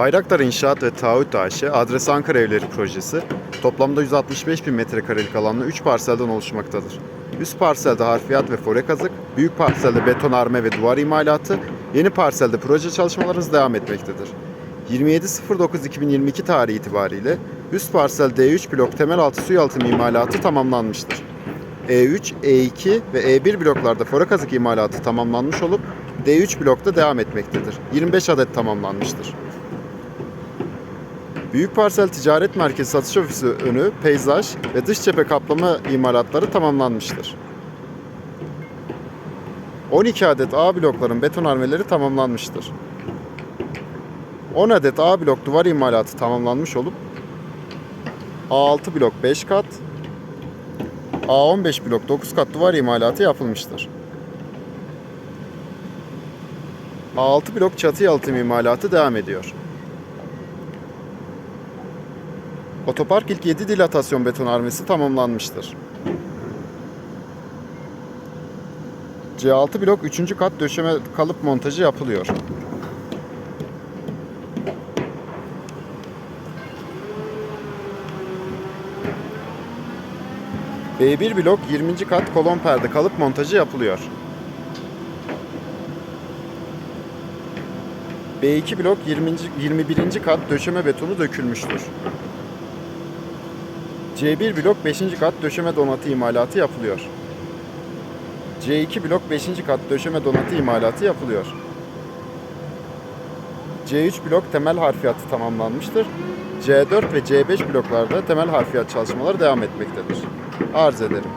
Bayraktar İnşaat ve Taahhüt AŞ, adres Ankara Evleri projesi, toplamda 165 bin metrekarelik alanlı 3 parselden oluşmaktadır. Üst parselde harfiyat ve fore kazık, büyük parselde betonarme ve duvar imalatı, yeni parselde proje çalışmalarımız devam etmektedir. 27.09.2022 tarihi itibariyle üst parsel D3 blok temel altı su yalıtım imalatı tamamlanmıştır. E3, E2 ve E1 bloklarda fore kazık imalatı tamamlanmış olup D3 blokta devam etmektedir. 25 adet tamamlanmıştır. Büyük parsel ticaret merkezi satış ofisi önü, peyzaj ve dış cephe kaplama imalatları tamamlanmıştır. 12 adet A blokların betonarmeleri tamamlanmıştır. 10 adet A blok duvar imalatı tamamlanmış olup A6 blok 5 kat, A15 blok 9 kat duvar imalatı yapılmıştır. A6 blok çatı yalıtım imalatı devam ediyor. Otopark ilk 7 dilatasyon betonarmesi tamamlanmıştır. C6 blok 3. kat döşeme kalıp montajı yapılıyor. B1 blok 20. kat kolon perde kalıp montajı yapılıyor. B2 blok 20. 21. kat döşeme betonu dökülmüştür. C1 blok 5. kat döşeme donatı imalatı yapılıyor. C2 blok 5. kat döşeme donatı imalatı yapılıyor. C3 blok temel harfiyatı tamamlanmıştır. C4 ve C5 bloklarda temel harfiyat çalışmaları devam etmektedir. Arz ederim.